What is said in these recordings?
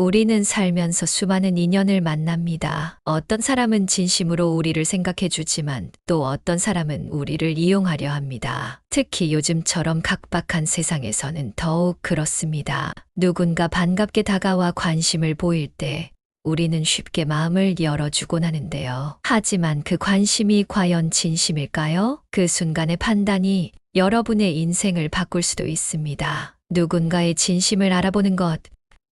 우리는 살면서 수많은 인연을 만납니다. 어떤 사람은 진심으로 우리를 생각해 주지만 또 어떤 사람은 우리를 이용하려 합니다. 특히 요즘처럼 각박한 세상에서는 더욱 그렇습니다. 누군가 반갑게 다가와 관심을 보일 때 우리는 쉽게 마음을 열어주곤 하는데요. 하지만 그 관심이 과연 진심일까요? 그 순간의 판단이 여러분의 인생을 바꿀 수도 있습니다. 누군가의 진심을 알아보는 것,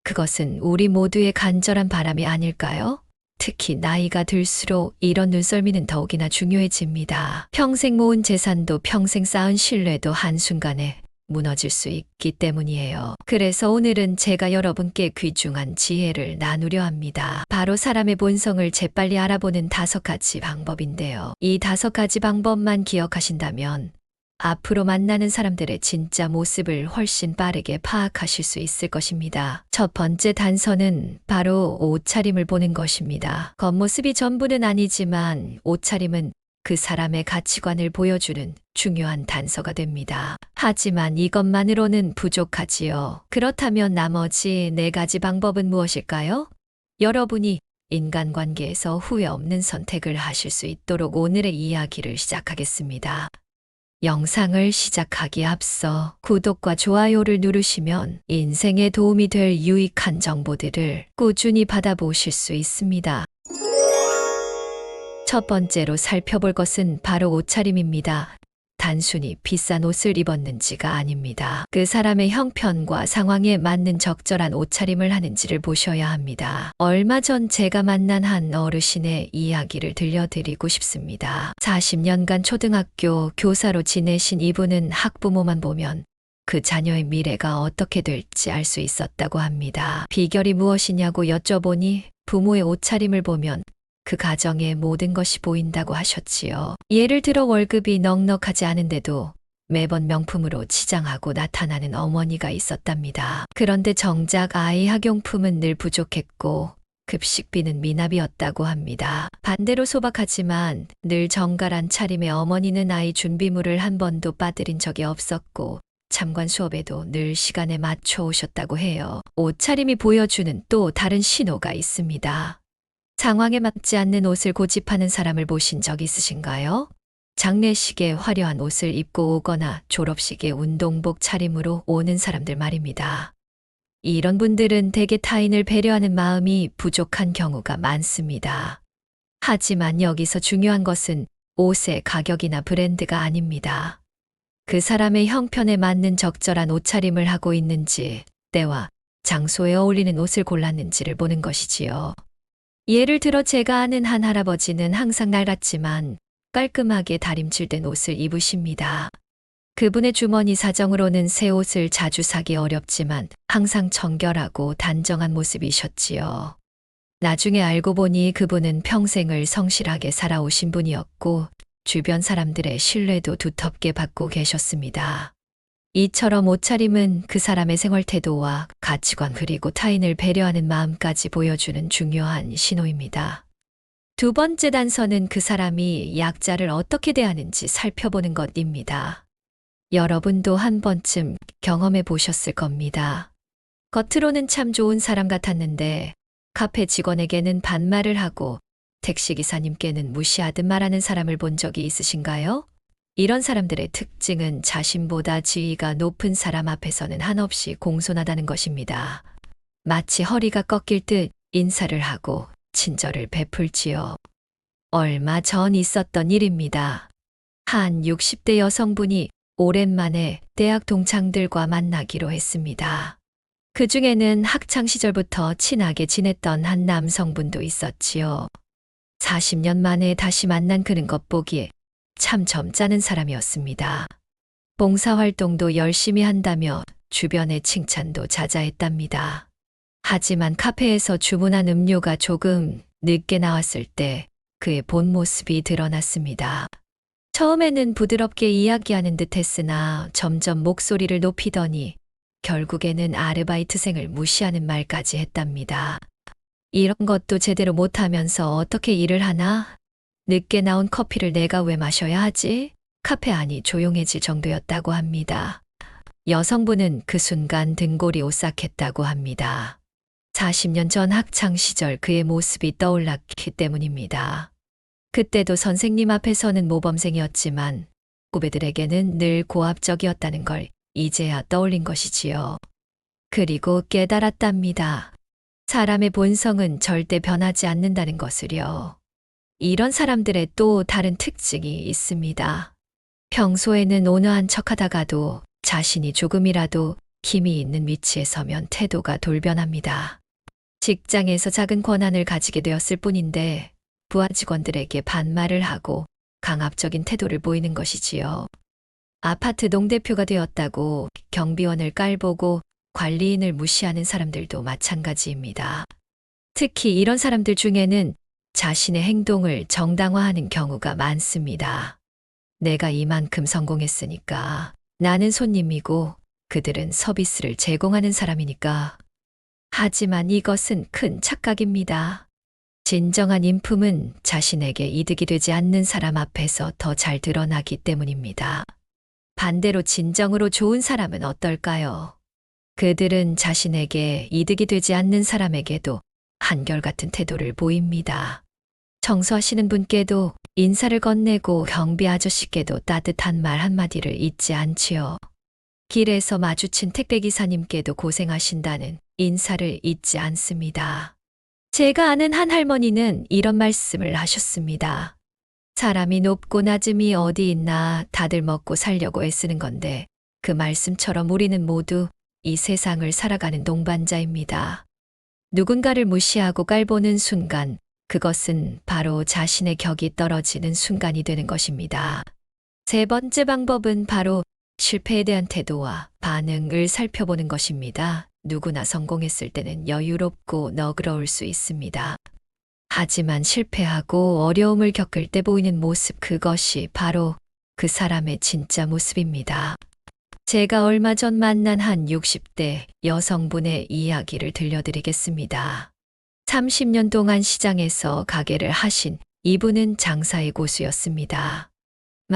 그것은 우리 모두의 간절한 바람이 아닐까요? 특히 나이가 들수록 이런 눈썰미는 더욱이나 중요해집니다. 평생 모은 재산도 평생 쌓은 신뢰도 한순간에 무너질 수 있기 때문이에요. 그래서 오늘은 제가 여러분께 귀중한 지혜를 나누려 합니다. 바로 사람의 본성을 재빨리 알아보는 다섯 가지 방법인데요. 이 다섯 가지 방법만 기억하신다면 앞으로 만나는 사람들의 진짜 모습을 훨씬 빠르게 파악하실 수 있을 것입니다. 첫 번째 단서는 바로 옷차림을 보는 것입니다. 겉모습이 전부는 아니지만 옷차림은 그 사람의 가치관을 보여주는 중요한 단서가 됩니다. 하지만 이것만으로는 부족하지요. 그렇다면 나머지 네 가지 방법은 무엇일까요? 여러분이 인간관계에서 후회 없는 선택을 하실 수 있도록 오늘의 이야기를 시작하겠습니다. 영상을 시작하기 앞서 구독과 좋아요를 누르시면 인생에 도움이 될 유익한 정보들을 꾸준히 받아보실 수 있습니다. 첫 번째로 살펴볼 것은 바로 옷차림입니다. 단순히 비싼 옷을 입었는지가 아닙니다. 그 사람의 형편과 상황에 맞는 적절한 옷차림을 하는지를 보셔야 합니다. 얼마 전 제가 만난 한 어르신의 이야기를 들려드리고 싶습니다. 40년간 초등학교 교사로 지내신 이분은 학부모만 보면 그 자녀의 미래가 어떻게 될지 알 수 있었다고 합니다. 비결이 무엇이냐고 여쭤보니 부모의 옷차림을 보면 그 가정의 모든 것이 보인다고 하셨지요. 예를 들어 월급이 넉넉하지 않은데도 매번 명품으로 치장하고 나타나는 어머니가 있었답니다. 그런데 정작 아이 학용품은 늘 부족했고 급식비는 미납이었다고 합니다. 반대로 소박하지만 늘 정갈한 차림의 어머니는 아이 준비물을 한 번도 빠뜨린 적이 없었고 참관 수업에도 늘 시간에 맞춰 오셨다고 해요. 옷차림이 보여주는 또 다른 신호가 있습니다. 상황에 맞지 않는 옷을 고집하는 사람을 보신 적 있으신가요? 장례식에 화려한 옷을 입고 오거나 졸업식에 운동복 차림으로 오는 사람들 말입니다. 이런 분들은 대개 타인을 배려하는 마음이 부족한 경우가 많습니다. 하지만 여기서 중요한 것은 옷의 가격이나 브랜드가 아닙니다. 그 사람의 형편에 맞는 적절한 옷차림을 하고 있는지, 때와 장소에 어울리는 옷을 골랐는지를 보는 것이지요. 예를 들어 제가 아는 한 할아버지는 항상 낡았지만 깔끔하게 다림질된 옷을 입으십니다. 그분의 주머니 사정으로는 새 옷을 자주 사기 어렵지만 항상 정결하고 단정한 모습이셨지요. 나중에 알고 보니 그분은 평생을 성실하게 살아오신 분이었고 주변 사람들의 신뢰도 두텁게 받고 계셨습니다. 이처럼 옷차림은 그 사람의 생활 태도와 가치관 그리고 타인을 배려하는 마음까지 보여주는 중요한 신호입니다. 두 번째 단서는 그 사람이 약자를 어떻게 대하는지 살펴보는 것입니다. 여러분도 한 번쯤 경험해 보셨을 겁니다. 겉으로는 참 좋은 사람 같았는데 카페 직원에게는 반말을 하고 택시기사님께는 무시하듯 말하는 사람을 본 적이 있으신가요? 이런 사람들의 특징은 자신보다 지위가 높은 사람 앞에서는 한없이 공손하다는 것입니다. 마치 허리가 꺾일 듯 인사를 하고 친절을 베풀지요. 얼마 전 있었던 일입니다. 한 60대 여성분이 오랜만에 대학 동창들과 만나기로 했습니다. 그 중에는 학창 시절부터 친하게 지냈던 한 남성분도 있었지요. 40년 만에 다시 만난 그는 것 보기에 참 점잖은 사람이었습니다. 봉사활동도 열심히 한다며 주변의 칭찬도 자자했답니다. 하지만 카페에서 주문한 음료가 조금 늦게 나왔을 때 그의 본 모습이 드러났습니다. 처음에는 부드럽게 이야기하는 듯 했으나 점점 목소리를 높이더니 결국에는 아르바이트생을 무시하는 말까지 했답니다. 이런 것도 제대로 못하면서 어떻게 일을 하나? 늦게 나온 커피를 내가 왜 마셔야 하지? 카페 안이 조용해질 정도였다고 합니다. 여성분은 그 순간 등골이 오싹했다고 합니다. 40년 전 학창 시절 그의 모습이 떠올랐기 때문입니다. 그때도 선생님 앞에서는 모범생이었지만 후배들에게는 늘 고압적이었다는 걸 이제야 떠올린 것이지요. 그리고 깨달았답니다. 사람의 본성은 절대 변하지 않는다는 것을요. 이런 사람들의 또 다른 특징이 있습니다. 평소에는 온화한 척 하다가도 자신이 조금이라도 힘이 있는 위치에 서면 태도가 돌변합니다. 직장에서 작은 권한을 가지게 되었을 뿐인데 부하 직원들에게 반말을 하고 강압적인 태도를 보이는 것이지요. 아파트 농대표가 되었다고 경비원을 깔보고 관리인을 무시하는 사람들도 마찬가지입니다. 특히 이런 사람들 중에는 자신의 행동을 정당화하는 경우가 많습니다. 내가 이만큼 성공했으니까 나는 손님이고 그들은 서비스를 제공하는 사람이니까. 하지만 이것은 큰 착각입니다. 진정한 인품은 자신에게 이득이 되지 않는 사람 앞에서 더 잘 드러나기 때문입니다. 반대로 진정으로 좋은 사람은 어떨까요? 그들은 자신에게 이득이 되지 않는 사람에게도 한결같은 태도를 보입니다. 청소하시는 분께도 인사를 건네고 경비 아저씨께도 따뜻한 말 한마디를 잊지 않지요. 길에서 마주친 택배기사님께도 고생하신다는 인사를 잊지 않습니다. 제가 아는 한 할머니는 이런 말씀을 하셨습니다. 사람이 높고 낮음이 어디 있나 다들 먹고 살려고 애쓰는 건데 그 말씀처럼 우리는 모두 이 세상을 살아가는 동반자입니다. 누군가를 무시하고 깔보는 순간 그것은 바로 자신의 격이 떨어지는 순간이 되는 것입니다. 세 번째 방법은 바로 실패에 대한 태도와 반응을 살펴보는 것입니다. 누구나 성공했을 때는 여유롭고 너그러울 수 있습니다. 하지만 실패하고 어려움을 겪을 때 보이는 모습 그것이 바로 그 사람의 진짜 모습입니다. 제가 얼마 전 만난 한 60대 여성분의 이야기를 들려드리겠습니다. 30년 동안 시장에서 가게를 하신 이분은 장사의 고수였습니다.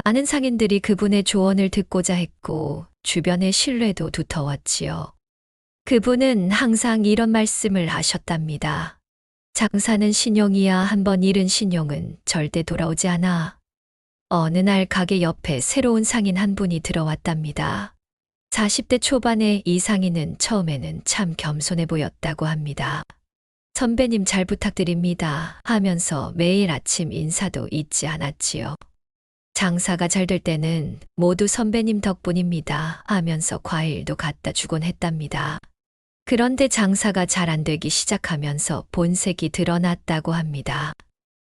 많은 상인들이 그분의 조언을 듣고자 했고 주변의 신뢰도 두터웠지요. 그분은 항상 이런 말씀을 하셨답니다. 장사는 신용이야 한 번 잃은 신용은 절대 돌아오지 않아. 어느 날 가게 옆에 새로운 상인 한 분이 들어왔답니다. 40대 초반의 이 상인은 처음에는 참 겸손해 보였다고 합니다. 선배님 잘 부탁드립니다 하면서 매일 아침 인사도 잊지 않았지요. 장사가 잘 될 때는 모두 선배님 덕분입니다 하면서 과일도 갖다 주곤 했답니다. 그런데 장사가 잘 안 되기 시작하면서 본색이 드러났다고 합니다.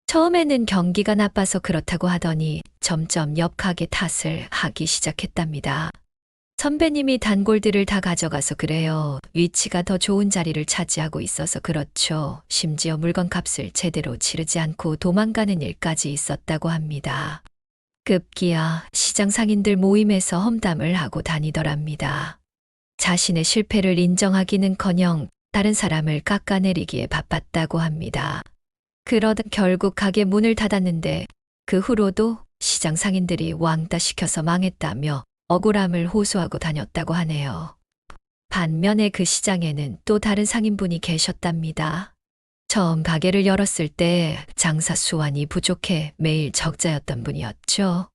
처음에는 경기가 나빠서 그렇다고 하더니 점점 옆 가게 탓을 하기 시작했답니다. 선배님이 단골들을 다 가져가서 그래요. 위치가 더 좋은 자리를 차지하고 있어서 그렇죠. 심지어 물건 값을 제대로 치르지 않고 도망가는 일까지 있었다고 합니다. 급기야 시장 상인들 모임에서 험담을 하고 다니더랍니다. 자신의 실패를 인정하기는커녕 다른 사람을 깎아내리기에 바빴다고 합니다. 그러다 결국 가게 문을 닫았는데 그 후로도 시장 상인들이 왕따 시켜서 망했다며 억울함을 호소하고 다녔다고 하네요. 반면에 그 시장에는 또 다른 상인분이 계셨답니다. 처음 가게를 열었을 때 장사 수완이 부족해 매일 적자였던 분이었죠.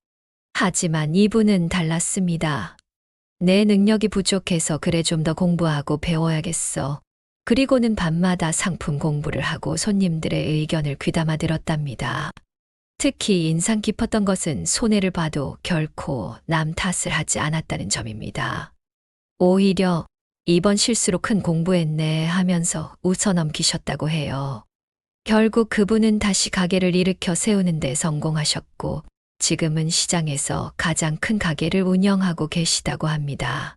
하지만 이분은 달랐습니다. 내 능력이 부족해서 그래 좀 더 공부하고 배워야겠어. 그리고는 밤마다 상품 공부를 하고 손님들의 의견을 귀담아 들었답니다. 특히 인상 깊었던 것은 손해를 봐도 결코 남 탓을 하지 않았다는 점입니다. 오히려 이번 실수로 큰 공부했네 하면서 웃어 넘기셨다고 해요. 결국 그분은 다시 가게를 일으켜 세우는데 성공하셨고 지금은 시장에서 가장 큰 가게를 운영하고 계시다고 합니다.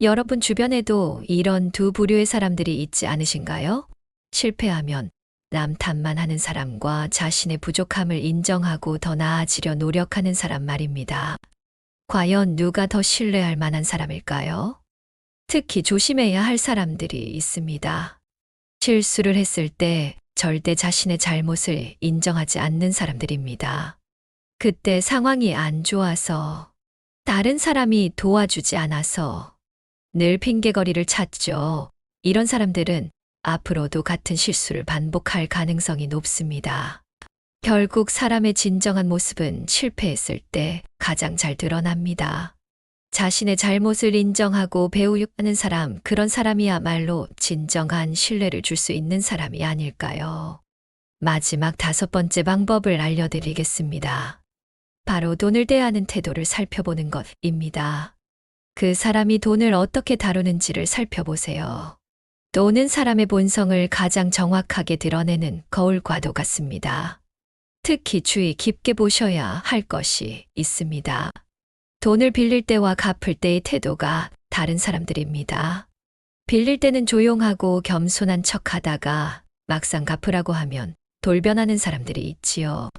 여러분 주변에도 이런 두 부류의 사람들이 있지 않으신가요? 실패하면 남 탓만 하는 사람과 자신의 부족함을 인정하고 더 나아지려 노력하는 사람 말입니다. 과연 누가 더 신뢰할 만한 사람일까요? 특히 조심해야 할 사람들이 있습니다. 실수를 했을 때 절대 자신의 잘못을 인정하지 않는 사람들입니다. 그때 상황이 안 좋아서 다른 사람이 도와주지 않아서 늘 핑계거리를 찾죠. 이런 사람들은 앞으로도 같은 실수를 반복할 가능성이 높습니다. 결국 사람의 진정한 모습은 실패했을 때 가장 잘 드러납니다. 자신의 잘못을 인정하고 배우려는 사람, 그런 사람이야말로 진정한 신뢰를 줄 수 있는 사람이 아닐까요? 마지막 다섯 번째 방법을 알려드리겠습니다. 바로 돈을 대하는 태도를 살펴보는 것입니다. 그 사람이 돈을 어떻게 다루는지를 살펴보세요. 돈은 사람의 본성을 가장 정확하게 드러내는 거울과도 같습니다. 특히 주의 깊게 보셔야 할 것이 있습니다. 돈을 빌릴 때와 갚을 때의 태도가 다른 사람들입니다. 빌릴 때는 조용하고 겸손한 척 하다가 막상 갚으라고 하면 돌변하는 사람들이 있지요.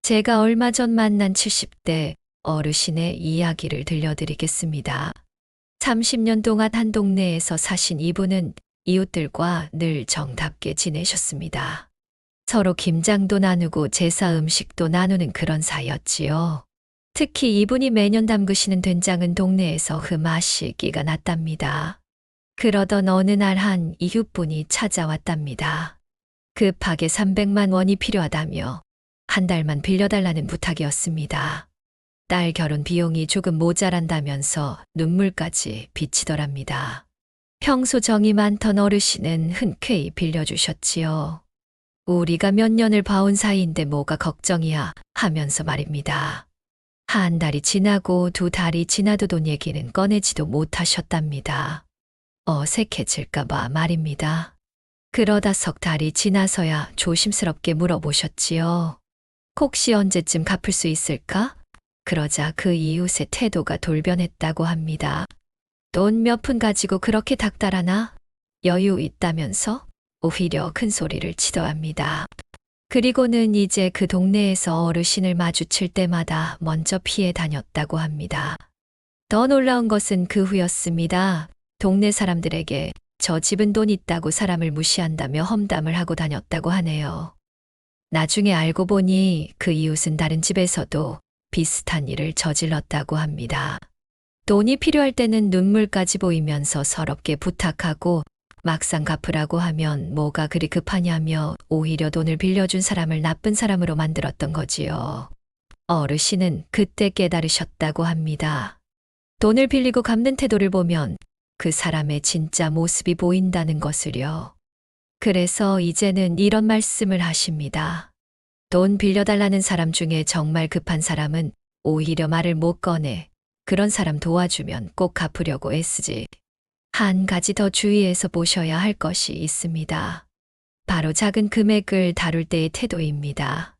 제가 얼마 전 만난 70대 어르신의 이야기를 들려드리겠습니다. 30년 동안 한 동네에서 사신 이분은 이웃들과 늘 정답게 지내셨습니다. 서로 김장도 나누고 제사 음식도 나누는 그런 사이였지요. 특히 이분이 매년 담그시는 된장은 동네에서 흠하시기가 났답니다. 그러던 어느 날 한 이웃분이 찾아왔답니다. 급하게 300만 원이 필요하다며 한 달만 빌려달라는 부탁이었습니다. 딸 결혼 비용이 조금 모자란다면서 눈물까지 비치더랍니다. 평소 정이 많던 어르신은 흔쾌히 빌려주셨지요. 우리가 몇 년을 봐온 사이인데 뭐가 걱정이야 하면서 말입니다. 한 달이 지나고 두 달이 지나도 돈 얘기는 꺼내지도 못하셨답니다. 어색해질까봐 말입니다. 그러다 석 달이 지나서야 조심스럽게 물어보셨지요. 혹시 언제쯤 갚을 수 있을까? 그러자 그 이웃의 태도가 돌변했다고 합니다. 돈 몇 푼 가지고 그렇게 닥달하나? 여유 있다면서? 오히려 큰 소리를 치더합니다. 그리고는 이제 그 동네에서 어르신을 마주칠 때마다 먼저 피해 다녔다고 합니다. 더 놀라운 것은 그 후였습니다. 동네 사람들에게 저 집은 돈 있다고 사람을 무시한다며 험담을 하고 다녔다고 하네요. 나중에 알고 보니 그 이웃은 다른 집에서도 비슷한 일을 저질렀다고 합니다. 돈이 필요할 때는 눈물까지 보이면서 서럽게 부탁하고 막상 갚으라고 하면 뭐가 그리 급하냐며 오히려 돈을 빌려준 사람을 나쁜 사람으로 만들었던 거지요. 어르신은 그때 깨달으셨다고 합니다. 돈을 빌리고 갚는 태도를 보면 그 사람의 진짜 모습이 보인다는 것을요. 그래서 이제는 이런 말씀을 하십니다. 돈 빌려달라는 사람 중에 정말 급한 사람은 오히려 말을 못 꺼내. 그런 사람 도와주면 꼭 갚으려고 애쓰지. 한 가지 더 주의해서 보셔야 할 것이 있습니다. 바로 작은 금액을 다룰 때의 태도입니다.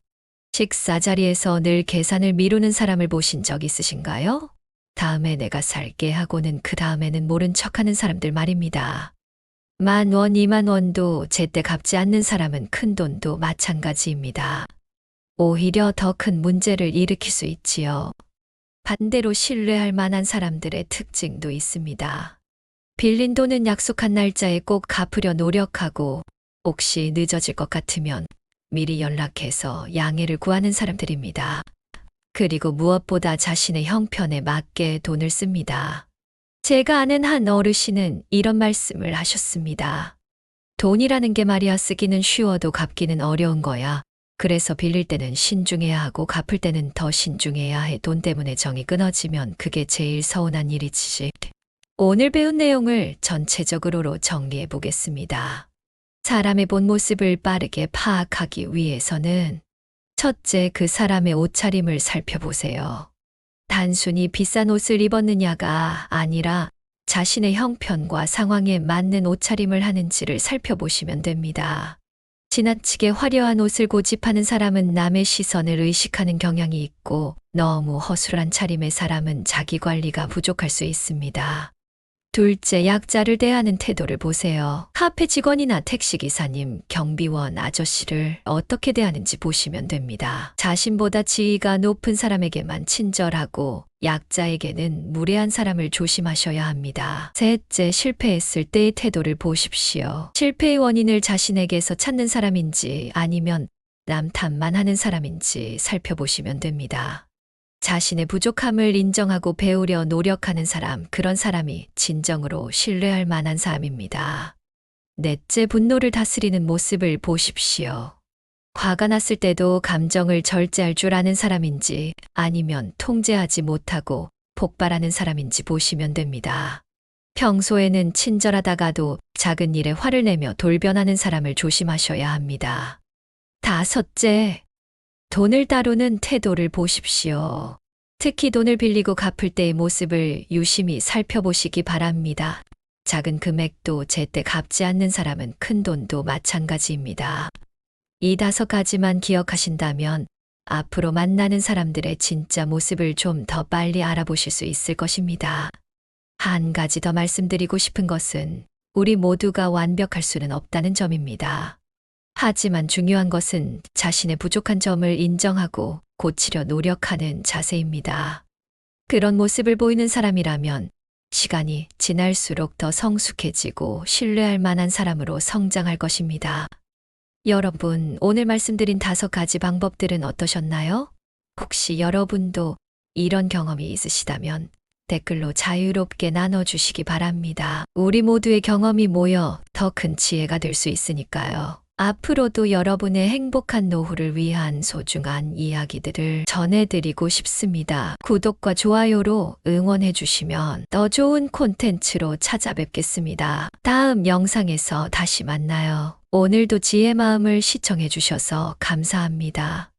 식사 자리에서 늘 계산을 미루는 사람을 보신 적 있으신가요? 다음에 내가 살게 하고는 그 다음에는 모른 척하는 사람들 말입니다. 만 원, 이만 원도 제때 갚지 않는 사람은 큰 돈도 마찬가지입니다. 오히려 더 큰 문제를 일으킬 수 있지요. 반대로 신뢰할 만한 사람들의 특징도 있습니다. 빌린 돈은 약속한 날짜에 꼭 갚으려 노력하고 혹시 늦어질 것 같으면 미리 연락해서 양해를 구하는 사람들입니다. 그리고 무엇보다 자신의 형편에 맞게 돈을 씁니다. 제가 아는 한 어르신은 이런 말씀을 하셨습니다. 돈이라는 게 말이야 쓰기는 쉬워도 갚기는 어려운 거야. 그래서 빌릴 때는 신중해야 하고 갚을 때는 더 신중해야 해. 돈 때문에 정이 끊어지면 그게 제일 서운한 일이지. 오늘 배운 내용을 전체적으로 정리해 보겠습니다. 사람의 본 모습을 빠르게 파악하기 위해서는 첫째, 그 사람의 옷차림을 살펴보세요. 단순히 비싼 옷을 입었느냐가 아니라 자신의 형편과 상황에 맞는 옷차림을 하는지를 살펴보시면 됩니다. 지나치게 화려한 옷을 고집하는 사람은 남의 시선을 의식하는 경향이 있고 너무 허술한 차림의 사람은 자기 관리가 부족할 수 있습니다. 둘째, 약자를 대하는 태도를 보세요. 카페 직원이나 택시기사님, 경비원, 아저씨를 어떻게 대하는지 보시면 됩니다. 자신보다 지위가 높은 사람에게만 친절하고 약자에게는 무례한 사람을 조심하셔야 합니다. 셋째, 실패했을 때의 태도를 보십시오. 실패의 원인을 자신에게서 찾는 사람인지 아니면 남 탓만 하는 사람인지 살펴보시면 됩니다. 자신의 부족함을 인정하고 배우려 노력하는 사람, 그런 사람이 진정으로 신뢰할 만한 사람입니다. 넷째 분노를 다스리는 모습을 보십시오. 화가 났을 때도 감정을 절제할 줄 아는 사람인지 아니면 통제하지 못하고 폭발하는 사람인지 보시면 됩니다. 평소에는 친절하다가도 작은 일에 화를 내며 돌변하는 사람을 조심하셔야 합니다. 다섯째, 돈을 다루는 태도를 보십시오. 특히 돈을 빌리고 갚을 때의 모습을 유심히 살펴보시기 바랍니다. 작은 금액도 제때 갚지 않는 사람은 큰 돈도 마찬가지입니다. 이 다섯 가지만 기억하신다면 앞으로 만나는 사람들의 진짜 모습을 좀 더 빨리 알아보실 수 있을 것입니다. 한 가지 더 말씀드리고 싶은 것은 우리 모두가 완벽할 수는 없다는 점입니다. 하지만 중요한 것은 자신의 부족한 점을 인정하고 고치려 노력하는 자세입니다. 그런 모습을 보이는 사람이라면 시간이 지날수록 더 성숙해지고 신뢰할 만한 사람으로 성장할 것입니다. 여러분, 오늘 말씀드린 다섯 가지 방법들은 어떠셨나요? 혹시 여러분도 이런 경험이 있으시다면 댓글로 자유롭게 나눠주시기 바랍니다. 우리 모두의 경험이 모여 더 큰 지혜가 될 수 있으니까요. 앞으로도 여러분의 행복한 노후를 위한 소중한 이야기들을 전해드리고 싶습니다. 구독과 좋아요로 응원해주시면 더 좋은 콘텐츠로 찾아뵙겠습니다. 다음 영상에서 다시 만나요. 오늘도 지혜 마음을 시청해주셔서 감사합니다.